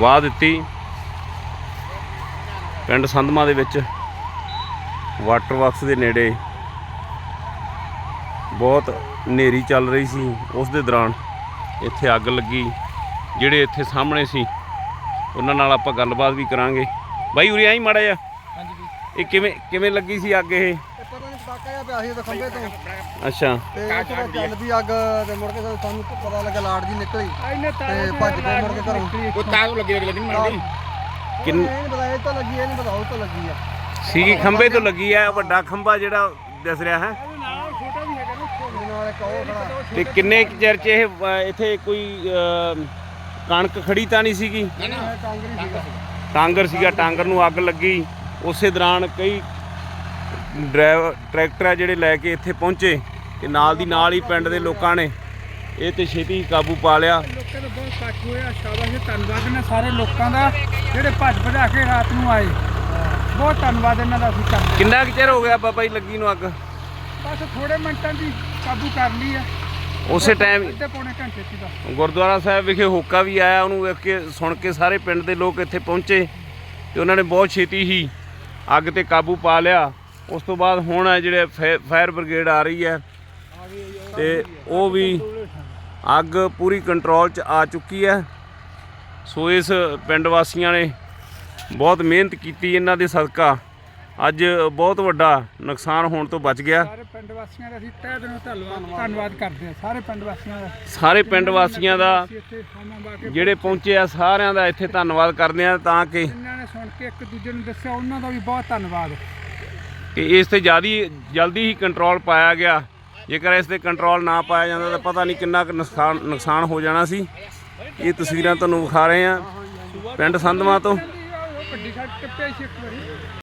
ਵਾਹ ਦਿੱਤੀ। ਪਿੰਡ ਸੰਧਮਾ ਦੇ ਵਿੱਚ ਵਾਟਰ ਵਰਕਸ ਦੇ ਨੇੜੇ ਬਹੁਤ ਹਨੇਰੀ ਚੱਲ ਰਹੀ ਸੀ। ਉਸ ਦੇ ਦੌਰਾਨ ਇੱਥੇ ਅੱਗ ਲੱਗੀ। ਜਿਹੜੇ ਇੱਥੇ ਸਾਹਮਣੇ ਸੀ ਉਹਨਾਂ ਨਾਲ ਆਪਾਂ ਗੱਲਬਾਤ ਵੀ ਕਰਾਂਗੇ। ਬਾਈ ਉਰੇ ਆਈ ਮਾੜਾ ਜਿਹਾ। ਹਾਂਜੀ ਇਹ ਕਿਵੇਂ ਕਿਵੇਂ ਲੱਗੀ ਸੀ ਅੱਗ ਇਹ? ਜਿਹਾ ਪਿਆ ਸੀ ਤੇ ਖੰਭੇ ਤੋਂ। ਅੱਛਾ। ਤੇ ਇਹ ਤੋਂ ਬਾਅਦ ਚੱਲਦੀ ਅੱਗ ਤੇ ਮੁੜ ਕੇ ਸਾਨੂੰ ਪਤਾ ਲੱਗਾ ਲਾੜ ਜੀ ਨਿਕਲੀ ਤੇ ਭੱਜ ਕੇ ਮੁੜ ਕੇ ਘਰੋਂ। ਉਹ ਤਾਂ ਲੱਗੀ ਲੱਗੀ ਨਹੀਂ ਮਾਰਦੀ ਕਿੰਨ- ਇਹ ਨਹੀਂ ਪਤਾ ਇਹ ਤਾਂ ਲੱਗੀ ਇਹ ਨਹੀਂ ਪਤਾ ਉਹ ਤਾਂ ਲੱਗੀ ਆ। ਸੀਗੀ ਖੰਭੇ ਤੋਂ ਲੱਗੀ ਆ ਵੱਡਾ ਖੰਭਾ ਜਿਹੜਾ ਦਿਸ ਰਿਹਾ ਹੈ? ਤੇ ਕਿੰਨੇ ਚਿਰ ਚ ਇਹ ਇੱਥੇ ਕੋਈ ਕਣਕ ਖੜੀ ਤਾਂ ਨਹੀਂ ਸੀਗਾ। ਟਾਂਗਰ ਸੀਗਾ ਟਾਂਗਰ ਨੂੰ ਅੱਗ ਲੱਗੀ। ਉਸੇ ਦੌਰਾਨ ਕਈ ਡਰਾਈਵਰ ਟਰੈਕਟਰ ਆ ਜਿਹੜੇ ਲੈ ਕੇ ਇੱਥੇ ਪਹੁੰਚੇ ਤੇ ਨਾਲ ਦੀ ਨਾਲ ਹੀ ਪਿੰਡ ਦੇ ਲੋਕਾਂ ਨੇ ਇਹ ਤੇ ਛੇਤੀ ਹੀ ਕਾਬੂ ਪਾ ਲਿਆ। ਲੋਕਾਂ ਦਾ ਬਹੁਤ ਇਕੱਠ ਹੋਇਆ ਸ਼ਾਬਾਸ਼ ਧੰਨਵਾਦ ਨੇ ਸਾਰੇ ਲੋਕਾਂ ਦਾ ਜਿਹੜੇ ਭੱਜ ਭਜਾ ਕੇ ਰਾਤ ਨੂੰ ਆਏ। ਬਹੁਤ ਧੰਨਵਾਦ ਇਹਨਾਂ ਦਾ ਅਸੀਂ ਕਰਦੇ ਕਿੰਨਾ ਕੁ ਚਿਰ ਹੋ ਗਿਆ ਬਾਬਾ ਜੀ ਲੱਗੀ ਨੂੰ ਅੱਗ? ਬਸ ਥੋੜੇ ਮਿੰਟਾਂ ਦੀ ਕਾਬੂ ਕਰ ਲਈ ਆ ਉਸੇ ਟਾਈਮ ਅੱਧੇ ਪੌਣੇ ਘੰਟੇ ਸੀ ਦਾ ਗੁਰਦੁਆਰਾ ਸਾਹਿਬ ਵਿਖੇ ਹੋਕਾ ਵੀ ਆਇਆ ਉਹਨੂੰ ਵੇਖ ਕੇ ਸੁਣ ਕੇ ਸਾਰੇ ਪਿੰਡ ਦੇ ਲੋਕ ਇੱਥੇ ਪਹੁੰਚੇ ਤੇ ਉਹਨਾਂ ਨੇ ਬਹੁਤ ਛੇਤੀ ਹੀ ਅੱਗ ਤੇ ਕਾਬੂ ਪਾ ਲਿਆ। ਉਸ ਤੋਂ ਬਾਅਦ ਹੁਣ ਹੈ ਜਿਹੜੇ ਫਾਇਰ ਬ੍ਰਿਗੇਡ ਆ ਰਹੀ ਹੈ ਤੇ ਉਹ ਵੀ ਅੱਗ ਪੂਰੀ ਕੰਟਰੋਲ 'ਚ ਆ ਚੁੱਕੀ ਹੈ। ਸੋ ਇਸ ਪਿੰਡ ਵਾਸੀਆਂ ਨੇ ਬਹੁਤ ਮਿਹਨਤ ਕੀਤੀ ਇਹਨਾਂ ਦੇ ਸਦਕਾ। ਅੱਜ ਬਹੁਤ ਵੱਡਾ ਨੁਕਸਾਨ ਹੋਣ ਤੋਂ ਬਚ ਗਿਆ। ਸਾਰੇ ਪਿੰਡ ਵਾਸੀਆਂ ਦਾ ਅਸੀਂ ਤਹਿ ਦਿਲੋਂ ਧੰਨਵਾਦ ਕਰਦੇ ਹਾਂ। ਸਾਰੇ ਪਿੰਡ ਵਾਸੀਆਂ ਦਾ। ਸਾਰੇ ਪਿੰਡ ਵਾਸੀਆਂ ਦਾ ਜਿਹੜੇ ਪਹੁੰਚੇ ਆ ਸਾਰਿਆਂ ਦਾ ਇੱਥੇ ਧੰਨਵਾਦ ਕਰਦੇ ਆ ਤਾਂ ਕਿ ਜਿਨ੍ਹਾਂ ਨੇ ਸੁਣ ਕੇ ਇੱਕ ਦੂਜੇ ਨੂੰ ਦੱਸਿਆ ਉਹਨਾਂ ਦਾ ਵੀ ਬਹੁਤ ਧੰਨਵਾਦ। ਕਿ ਇਸ ਤੇ ਜਿਆਦੀ, ਜਲਦੀ ਹੀ ਕੰਟਰੋਲ ਪਾਇਆ ਗਿਆ। ਜੇਕਰ ਇਸ ਤੇ ਕੰਟਰੋਲ ਨਾ ਪਾਇਆ ਜਾਂਦਾ ਤਾਂ ਪਤਾ ਨਹੀਂ ਕਿੰਨਾ ਕੁ ਨੁਕਸਾਨ ਨੁਕਸਾਨ ਹੋ ਜਾਣਾ ਸੀ। ਇਹ ਤਸਵੀਰਾਂ ਤੁਹਾਨੂੰ ਵਿਖਾ ਰਹੇ ਆ ਪਿੰਡ ਸੰਧਵਾ ਤੋਂ।